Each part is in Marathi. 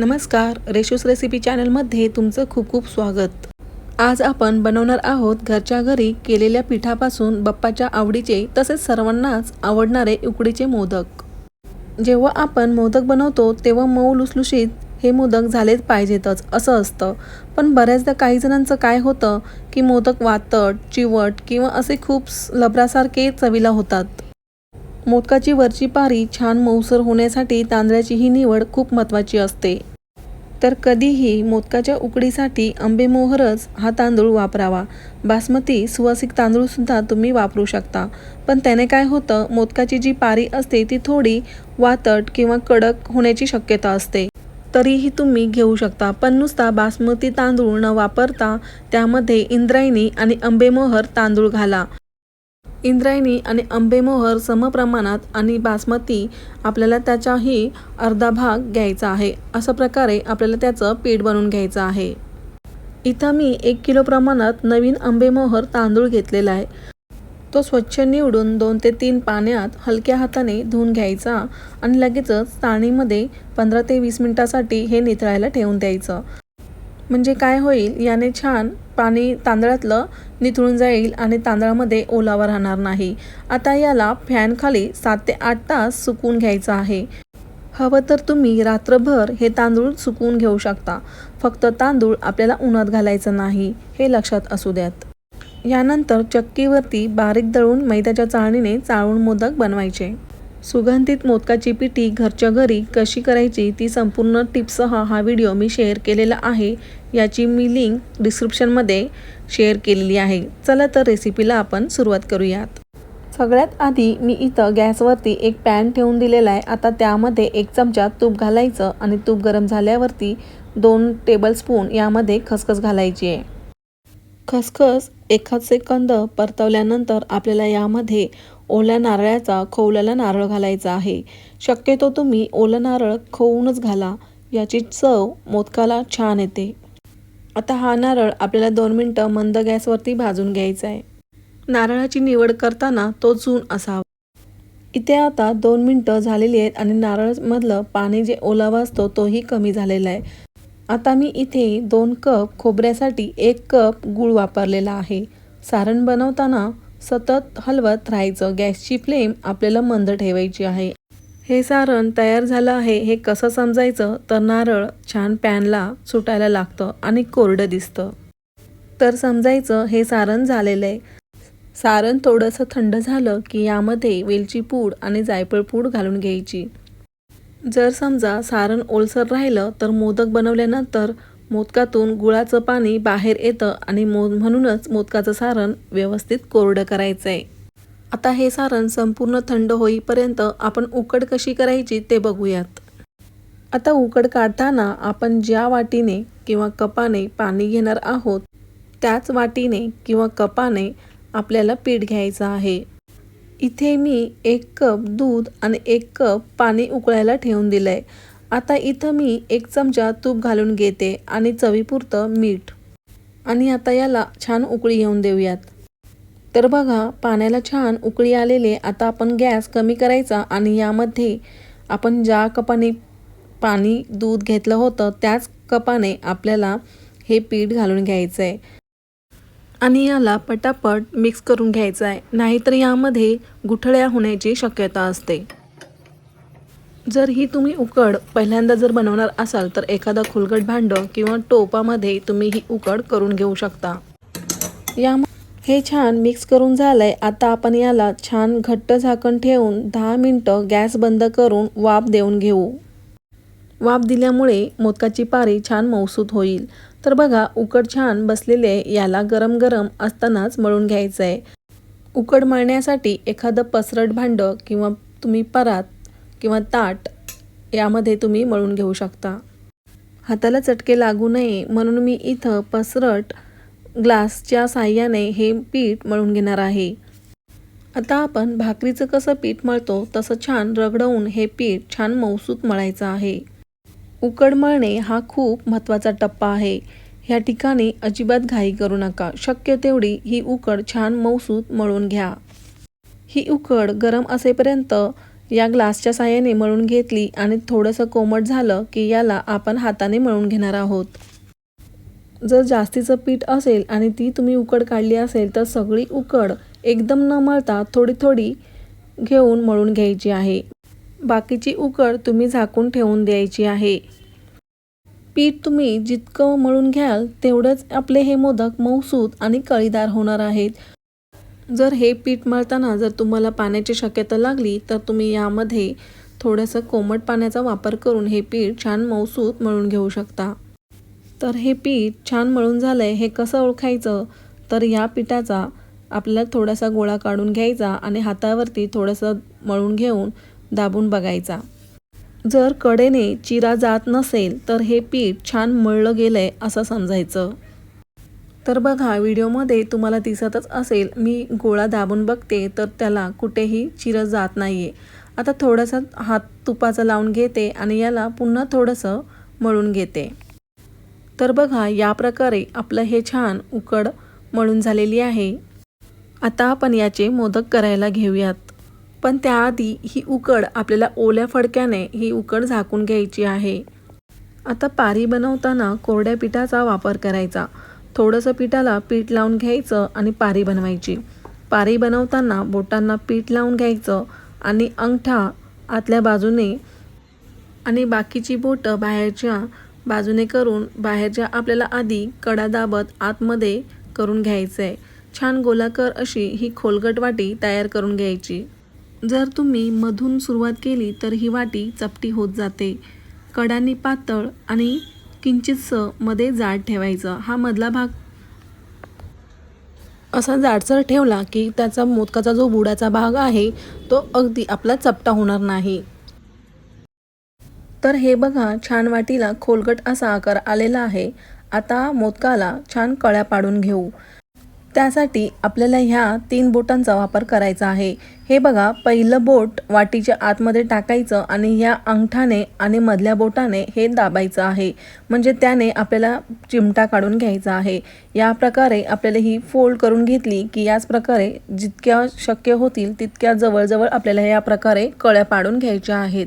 नमस्कार रेशूस रेसिपी चॅनलमध्ये तुमचं खूप खूप स्वागत. आज आपण बनवणार आहोत घरच्या घरी केलेल्या पिठापासून बाप्पाच्या आवडीचे तसेच सर्वांनाच आवडणारे उकडीचे मोदक. जेव्हा आपण मोदक बनवतो तेव्हा मऊ लुसलुशीत हे मोदक झालेच पाहिजेतच असं असतं. पण बऱ्याचदा काही जणांचं काय होतं की मोदक वातट चिवट किंवा असे खूप लबरासारखे चवीला होतात. मोदकाची वरची पारी छान मऊसर होण्यासाठी तांदळाची ही निवड खूप महत्त्वाची असते. तर कधीही मोदकाच्या उकडीसाठी आंबेमोहरच हा तांदूळ वापरावा. बासमती सुवासिक तांदूळसुद्धा तुम्ही वापरू शकता. पण त्याने काय होतं मोदकाची जी पारी असते ती थोडी वातट किंवा कडक होण्याची शक्यता असते. तरीही तुम्ही घेऊ शकता पण नुसता बासमती तांदूळ न वापरता त्यामध्ये इंद्रायणी आणि आंबेमोहर तांदूळ घाला. इंद्रायणी आणि आंबेमोहर समप्रमाणात आणि बासमती आपल्याला त्याचाही अर्धा भाग घ्यायचा आहे. अशा प्रकारे आपल्याला त्याचं पीठ बनवून घ्यायचं आहे. इथं मी एक किलो प्रमाणात नवीन आंबेमोहर तांदूळ घेतलेला आहे. तो स्वच्छ निवडून दोन ते तीन पाण्यात हलक्या हाताने धुवून घ्यायचा आणि लगेचच ताणीमध्ये पंधरा ते वीस मिनटासाठी हे निथळायला ठेवून द्यायचं. म्हणजे काय होईल? याने छान पाणी तांदळातलं निथळून जाईल आणि तांदळामध्ये ओलावा राहणार नाही. आता याला फॅनखाली सात ते आठ तास सुकवून घ्यायचं आहे. हवं तर तुम्ही रात्रभर हे तांदूळ सुकवून घेऊ शकता. फक्त तांदूळ आपल्याला उन्हात घालायचं नाही हे लक्षात असू द्यात. यानंतर चक्कीवरती बारीक दळून मैद्याच्या चाळणीने चाळून मोदक बनवायचे. सुगंधित मोदकाची पिठी घरच्या घरी कशी करायची ती संपूर्ण टिप्ससह हा व्हिडिओ मी शेअर केलेला आहे. याची मी लिंक डिस्क्रिप्शनमध्ये शेअर केलेली आहे. चला तर रेसिपीला आपण सुरुवात करूयात. सगळ्यात आधी मी इथं गॅसवरती एक पॅन ठेवून दिलेला आहे. आता त्यामध्ये एक चमचा तूप घालायचं आणि तूप गरम झाल्यावरती दोन टेबलस्पून यामध्ये खसखस घालायची आहे. खसखस एखाद सेकंद परतवल्यानंतर आपल्याला यामध्ये ओल्या नारळाचा खवलेला नारळ घालायचा आहे. शक्यतो तुम्ही ओलं नारळ खवूनच घाला याची चव मोदकाला छान येते. आता हा नारळ आपल्याला दोन मिनटं मंद गॅसवरती भाजून घ्यायचा आहे. नारळाची निवड करताना तो चून असावा. इथे आता दोन मिनटं झालेली आहेत आणि नारळमधलं पाणी जे ओलावा असतो तोही कमी झालेला आहे. आता मी इथे दोन कप खोबऱ्यासाठी एक कप गूळ वापरलेला आहे. सारण बनवताना सतत हलवत राहायचं. गॅसची फ्लेम आपल्याला मंद ठेवायची आहे. हे सारण तयार झालं आहे. हे कसं समजायचं? तर नारळ छान पॅनला सुटायला लागतं आणि कोरडं दिसतं. तर समजायचं हे सारण झालेलं आहे. सारण थोडंसं थंड झालं की यामध्ये वेलची पूड आणि जायफळ पूड घालून घ्यायची. जर समजा सारण ओलसर राहिलं तर मोदक बनवल्यानंतर मोदकातून गुळाचं पाणी बाहेर येतं आणि मो म्हणूनच मोदकाचं सारण व्यवस्थित कोरडं करायचं आहे आता हे सारण संपूर्ण थंड होईपर्यंत आपण उकड कशी करायची ते बघूयात. आता उकड काढताना आपण ज्या वाटीने किंवा कपाने पाणी घेणार आहोत त्याच वाटीने किंवा कपाने आपल्याला पीठ घ्यायचं आहे. इथे मी एक कप दूध आणि एक कप पाणी उकळायला ठेवून दिलं आहे आता इथं मी एक चमचा तूप घालून घेते आणि चवीपुरतं मीठ. आणि आता याला छान उकळी येऊन देऊयात. तर बघा पाण्याला छान उकळी आलेले आता आपण गॅस कमी करायचा आणि यामध्ये आपण ज्या कपाने पाणी दूध घेतलं होतं त्याच कपाने आपल्याला हे पीठ घालून घ्यायचं आहे आणि याला पटापट मिक्स करून घ्यायचं आहे नाहीतर यामध्ये गुठळ्या होण्याची शक्यता असते. जर ही तुम्ही उकड पहिल्यांदा जर बनवणार असाल तर एखादा खुलगट भांडं किंवा टोपामध्ये तुम्ही ही उकड करून घेऊ शकता. या हे छान मिक्स करून झालंय. आता आपण याला छान घट्ट झाकण ठेवून दहा मिनटं गॅस बंद करून वाफ देऊन घेऊ. वाफ दिल्यामुळे मोदकाची पारी छान मौसूत होईल. तर बघा उकड छान बसलेले याला गरम गरम असतानाच मळून घ्यायचं आहे उकड मळण्यासाठी एखादं पसरट भांडं किंवा तुम्ही परात किंवा ताट यामध्ये तुम्ही मळून घेऊ शकता. हाताला चटके लागू नये म्हणून मी इथं पसरट ग्लासच्या साह्याने हे पीठ मळून घेणार आहे. आता आपण भाकरीचं कसं पीठ मळतो तसं छान रगडवून हे पीठ छान मौसूत मळायचं आहे. उकड मळणे हा खूप महत्त्वाचा टप्पा आहे. ह्या ठिकाणी अजिबात घाई करू नका. शक्य तेवढी ही उकड छान मौसूत मळून घ्या. ही उकड गरम असेपर्यंत या ग्लासच्या साह्याने मळून घेतली आणि थोडंसं कोमट झालं की याला आपण हाताने मळून घेणार आहोत. जर जास्तीचं पीठ असेल आणि ती तुम्ही उकड काढली असेल तर सगळी उकड एकदम न मळता थोडी थोडी घेऊन मळून घ्यायची आहे. बाकीची उकड तुम्ही झाकून ठेवून द्यायची आहे. पीठ तुम्ही जितकं मळून घ्याल तेवढंच आपले हे मोदक मऊसूत आणि कळीदार होणार आहेत. जर हे पीठ मळताना जर तुम्हाला पाण्याची शक्यता लागली तर तुम्ही यामध्ये थोडंसं कोमट पाण्याचा वापर करून हे पीठ छान मऊसूत मळून घेऊ शकता. तर हे पीठ छान मळून झालं आहे हे कसं ओळखायचं? तर या पिठाचा आपल्याला थोडासा गोळा काढून घ्यायचा आणि हातावरती थोडंसं मळून घेऊन दाबून बघायचा. जर कडेने चिरा जात नसेल तर हे पीठ छान मळलं गेलं आहे असं समजायचं. तर बघा व्हिडिओमध्ये तुम्हाला दिसतच असेल मी गोळा दाबून बघते तर त्याला कुठेही चिरं जात नाही आहे आता थोडासा हात तुपाचा लावून घेते आणि याला पुन्हा थोडंसं मळून घेते. तर बघा या प्रकारे आपलं हे छान उकड मळून झालेली आहे. आता आपण याचे मोदक करायला घेऊयात. पण त्याआधी ही उकड आपल्याला ओल्या फडक्याने ही उकड झाकून घ्यायची आहे. आता पारी बनवताना कोरड्या पिठाचा वापर करायचा. थोडंसं पिठाला पीठ लावून घ्यायचं आणि पारी बनवायची. पारी बनवताना बोटांना पीठ लावून घ्यायचं आणि अंगठा आतल्या बाजूने आणि बाकीची बोटं बाहेरच्या बाजूने करून बाहेरच्या आपल्याला आधी कडा दाबत आतमध्ये करून घ्यायचं आहे छान गोलाकार अशी ही खोलगट वाटी तयार करून घ्यायची. जर तुम्ही मधून सुरुवात केली तर ही वाटी चपटी होत जाते. कडांनी पातळ आणि किंचितसं मध्ये जाड ठेवायचं. हा मधला भाग. असा जाडसर ठेवला की त्याचा मोदकाचा जो बुडाचा भाग आहे तो अगदी आपला चपटा होणार नाही. तर हे बघा छान वाटीला खोलगट असा आकार आलेला आहे. आता मोदकाला छान कळ्या पाडून घेऊ. त्यासाठी आपल्याला ह्या तीन बोटांचा वापर करायचा आहे. हे बघा पहिलं बोट वाटीच्या आतमध्ये टाकायचं आणि ह्या अंगठाने आणि मधल्या बोटाने हे दाबायचं आहे. म्हणजे त्याने आपल्याला चिमटा काढून घ्यायचा आहे. या प्रकारे आपल्याला ही फोल्ड करून घेतली की याच प्रकारे जितक्या शक्य होतील तितक्या जवळजवळ आपल्याला या प्रकारे कळ्या पाडून घ्यायच्या आहेत.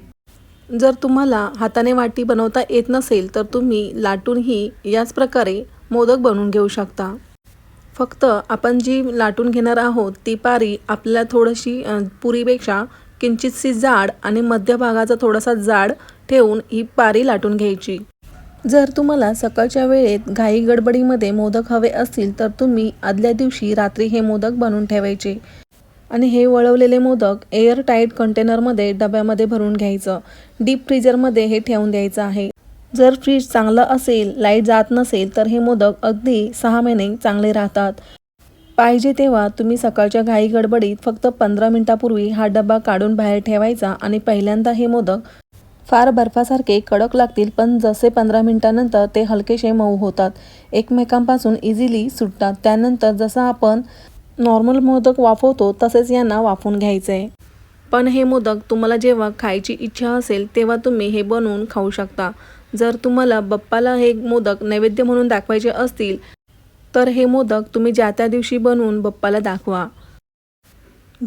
जर तुम्हाला हाताने वाटी बनवता येत नसेल तर तुम्ही लाटूनही याच प्रकारे मोदक बनवून घेऊ शकता. फक्त आपण जी लाटून घेणार आहोत ती पारी आपल्याला थोडीशी पुरीपेक्षा किंचितशी जाड आणि मध्यभागाचा थोडासा जाड ठेवून ही पारी लाटून घ्यायची. जर तुम्हाला सकाळच्या वेळेत घाई गडबडीमध्ये मोदक हवे असतील तर तुम्ही आदल्या दिवशी रात्री हे मोदक बनवून ठेवायचे. आणि हे वळवलेले मोदक एअर टाईट कंटेनरमध्ये डब्यामध्ये भरून घ्यायचं. डीप फ्रीजरमध्ये हे ठेवून द्यायचं आहे. जर फ्रीज चांगलं असेल लाइट जात नसेल तर हे मोदक अगदी सहा महिने चांगले राहतात. पाहिजे तेव्हा तुम्ही सकाळच्या घाई गडबडीत फक्त पंधरा मिनिटापूर्वी हा डबा काढून बाहेर ठेवायचा आणि पहिल्यांदा हे मोदक फार बर्फासारखे कडक लागतील पण जसे पंधरा मिनिटानंतर ते हलकेसे मऊ होतात. एकमेकांपासून इझिली सुटतात. त्यानंतर जसं आपण नॉर्मल मोदक वाफवतो तसेच यांना वाफवून घ्यायचं. आहे पण हे मोदक तुम्हाला जेव्हा खायची इच्छा असेल तेव्हा तुम्ही हे बनवून खाऊ शकता. जर तुम्हाला बप्पाला हे मोदक नैवेद्य म्हणून दाखवायचे असतील तर हे मोदक तुम्ही ज्या त्या दिवशी बनवून बप्पाला दाखवा.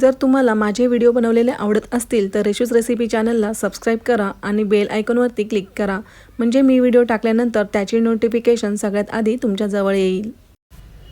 जर तुम्हाला माझे व्हिडिओ बनवलेले आवडत असतील तर रेशूज रेसिपी चॅनलला सबस्क्राईब करा आणि बेल आयकॉनवरती क्लिक करा. म्हणजे मी व्हिडिओ टाकल्यानंतर त्याची नोटिफिकेशन सगळ्यात आधी तुमच्याजवळ येईल.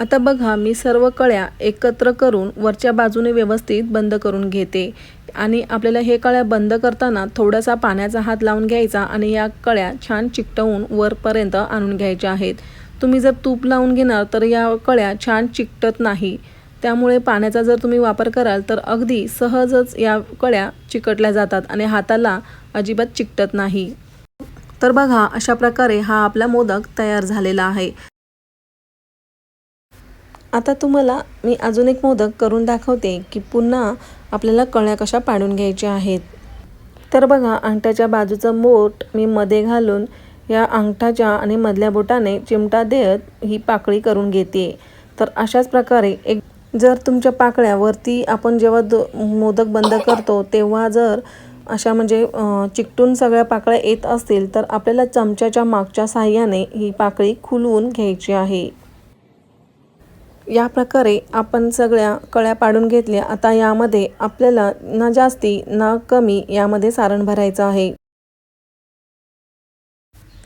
आता बघा मी सर्व कळ्या एकत्र करून वरच्या बाजूने व्यवस्थित बंद करून घेते. आणि आपल्याला हे कळ्या बंद करताना थोडासा पाण्याचा हात लावून घ्यायचा आणि या कळ्या छान चिकटवून वरपर्यंत आणून घ्यायच्या आहेत. तुम्ही जर तूप लावून घेणार तर या कळ्या छान चिकटत नाही. त्यामुळे पाण्याचा जर तुम्ही वापर कराल तर अगदी सहजच या कळ्या चिकटल्या जातात आणि हाताला अजिबात चिकटत नाही. तर बघा अशा प्रकारे हा आपला मोदक तयार झालेला आहे. आता तुम्हाला मी अजून एक मोदक करून दाखवते की पुन्हा आपल्याला कळ्या कशा पाडून घ्यायच्या आहेत. तर बघा अंगठ्याच्या बाजूचं बोट मी मध्ये घालून या अंगठाच्या आणि मधल्या बोटाने चिमटा देत ही पाकळी करून घेते. तर अशाच प्रकारे एक जर तुमच्या पाकळ्यावरती आपण जेव्हा दो मोदक बंद करतो तेव्हा जर अशा म्हणजे चिकटून सगळ्या पाकळ्या येत असतील तर आपल्याला चमच्याच्या मागच्या साह्याने ही पाकळी खुलवून घ्यायची आहे. या प्रकारे आपण सगळ्या कळ्या पाडून घेतल्या. आता यामध्ये आपल्याला ना जास्ती ना कमी यामध्ये सारण भरायचं आहे.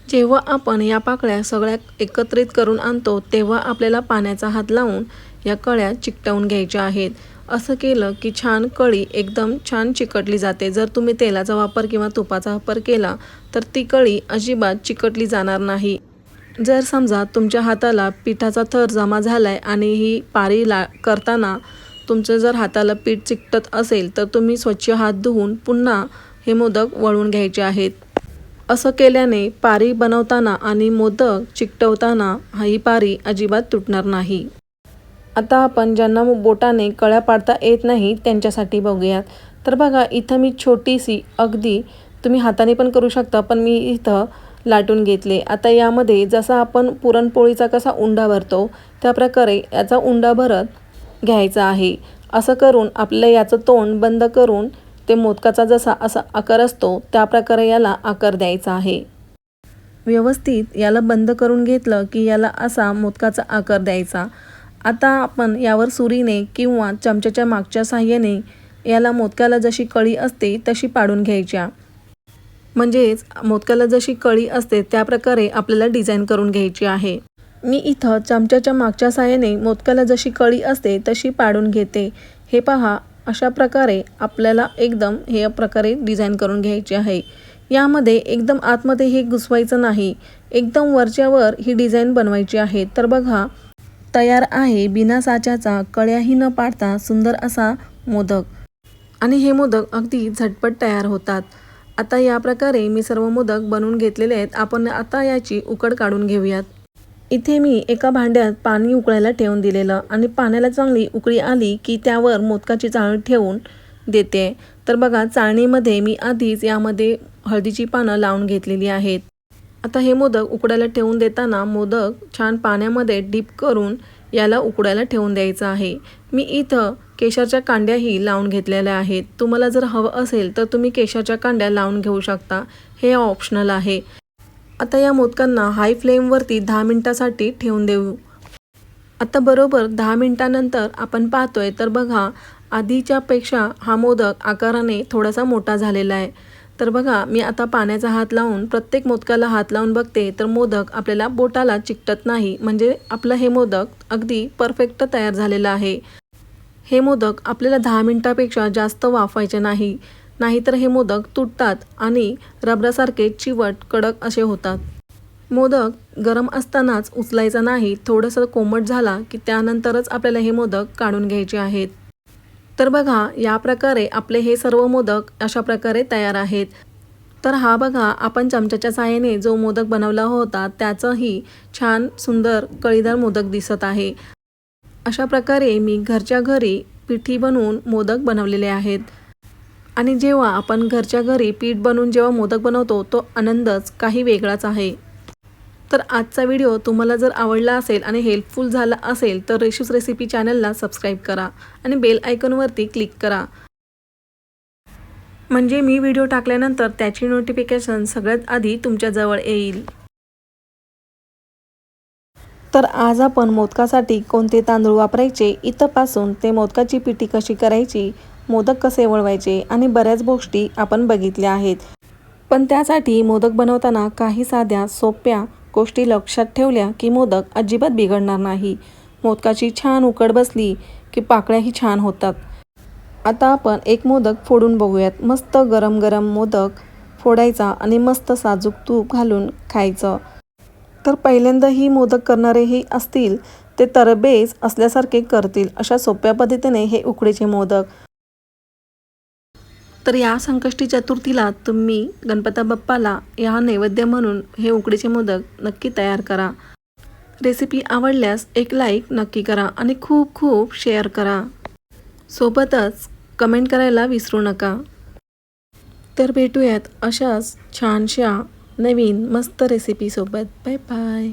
जेव्हा आपण या पाकळ्या सगळ्या एकत्रित करून आणतो तेव्हा आपल्याला पाण्याचा हात लावून या कळ्या चिकटवून घ्यायच्या आहेत. असं केलं की छान कळी एकदम छान चिकटली जाते. जर तुम्ही तेलाचा वापर किंवा तुपाचा वापर केला तर ती कळी अजिबात चिकटली जाणार नाही. जर समजा तुमच्या हाताला पिठाचा थर जमा झाला आहे आणि ही पारी ला करताना तुमचं जर हाताला पीठ चिकटत असेल तर तुम्ही स्वच्छ हात धुवून पुन्हा हे मोदक वळून घ्यायचे आहेत. असं केल्याने पारी बनवताना आणि मोदक चिकटवताना ही पारी अजिबात तुटणार नाही. आता आपण ज्यांना बोटाने कळ्या पाडता येत नाही त्यांच्यासाठी बघूयात. तर बघा इथं मी छोटीशी अगदी तुम्ही हाताने पण करू शकता पण मी इथं लाटून घेतले. आता यामध्ये जसा आपण पुरणपोळीचा कसा उंडा भरतो त्या प्रकारे याचा उंडा भरत घ्यायचा आहे. असं करून आपलं याचं तोंड बंद करून ते मोदकाचा जसा असा आकार असतो त्या प्रकारे याला आकार द्यायचा आहे. व्यवस्थित याला बंद करून घेतलं की याला असा मोदकाचा आकार द्यायचा. आता आपण यावर सुरीने किंवा चमच्याच्या मागच्या साह्याने याला मोदकाला जशी कळी असते तशी पाडून घ्यायच्या. म्हणजेच मोदकाला जशी कळी असते त्या प्रकारे आपल्याला डिझाईन करून घ्यायची आहे. मी इथं चमच्याच्या मागच्या साह्याने मोदकाला जशी कळी असते तशी पाडून घेते. हे पहा अशा प्रकारे आपल्याला एकदम हे प्रकारे डिझाईन करून घ्यायची आहे. यामध्ये एकदम आतमध्ये हे घुसवायचं नाही. एकदम वरच्यावर ही डिझाईन बनवायची आहे. तर बघा तयार आहे बिना साच्याचा कळ्याही न पाडता सुंदर असा मोदक. आणि हे मोदक अगदी झटपट तयार होतात. आता या प्रकारे मी सर्व मोदक बनवून घेतलेले आहेत. आपण आता याची उकड काढून घेऊयात. इथे मी एका भांड्यात पाणी उकळायला ठेवून दिलेलं आणि पाण्याला चांगली उकळी आली की त्यावर मोदकाची चाळणी ठेवून देते. तर बघा चाळणीमध्ये मी आधीच यामध्ये हळदीची पानं लावून घेतलेली आहेत. आता हे मोदक उकडायला ठेवून देताना मोदक छान पाण्यामध्ये डीप करून याला उकडायला ठेवून द्यायचं आहे. मी इथं केशरच्या कांड्याही लावून घेतलेल्या आहेत. तुम्हाला जर हवं असेल तर तुम्ही केशरच्या कांड्या लावून घेऊ शकता. हे ऑप्शनल आहे. आता या मोदकांना हाय फ्लेमवरती दहा मिनटासाठी ठेवून देऊ. आता बरोबर दहा मिनटानंतर आपण पाहतोय तर बघा आधीच्यापेक्षा हा मोदक आकाराने थोडासा मोठा झालेला आहे. तर बघा मी आता पाण्याचा हात लावून प्रत्येक मोदकाला हात लावून बघते तर मोदक आपल्याला बोटाला चिकटत नाही. म्हणजे आपलं हे मोदक अगदी परफेक्ट तयार झालेलं आहे. हे मोदक आपल्याला दहा मिनटापेक्षा जास्त वाफायचे नाही. नाहीतर हे मोदक तुटतात आणि रबरासारखे चिवट कडक असे होतात. मोदक गरम असतानाच उचलायचा नाही. थोडंसं कोमट झाला की त्यानंतरच आपल्याला हे मोदक काढून घ्यायचे आहेत. तर बघा या प्रकारे आपले हे सर्व मोदक अशा प्रकारे तयार आहेत. तर हा बघा आपण चमच्याच्या साहाय्याने जो मोदक बनवला होता त्याचंही छान सुंदर कळीदार मोदक दिसत आहे. अशा प्रकारे मी घरच्या घरी पिठी बनवून मोदक बनवलेले आहेत. आणि जेव्हा आपण घरच्या घरी पीठ बनवून जेव्हा मोदक बनवतो तो आनंदच काही वेगळाच आहे. तर आजचा व्हिडिओ तुम्हाला जर आवडला असेल आणि हेल्पफुल झाला असेल तर रेशूस रेसिपी चॅनलला सबस्क्राईब करा आणि बेल आयकॉनवरती क्लिक करा. म्हणजे मी व्हिडिओ टाकल्यानंतर त्याची नोटिफिकेशन सगळ्यात आधी तुमच्याजवळ येईल. तर आज आपण मोदकासाठी कोणते तांदूळ वापरायचे? इथंपासून ते मोदकाची पिठी कशी करायची? मोदक कसे वळवायचे? आणि बऱ्याच गोष्टी आपण बघितल्या आहेत. पण त्यासाठी मोदक बनवताना काही साध्या सोप्या गोष्टी लक्षात ठेवल्या की मोदक अजिबात बिघडणार नाही. मोदकाची छान उकड बसली की पाकळ्याही छान होतात. आता आपण एक मोदक फोडून बघूयात. मस्त गरम गरम मोदक फोडायचा आणि मस्त साजूक तूप घालून खायचं. तर पहिल्यांदाही मोदक करणारेही असतील ते तरबेज असल्यासारखे करतील अशा सोप्या पद्धतीने हे उकडीचे मोदक. तर या संकष्टी चतुर्थीला तुम्ही गणपता बाप्पाला या नैवेद्य म्हणून हे उकडीचे मोदक नक्की तयार करा. रेसिपी आवडल्यास एक लाईक नक्की करा आणि खूप खूप शेअर करा. सोबतच कमेंट करायला विसरू नका. तर भेटूयात अशाच छानशा नवीन मस्त रेसिपीसोबत बाय बाय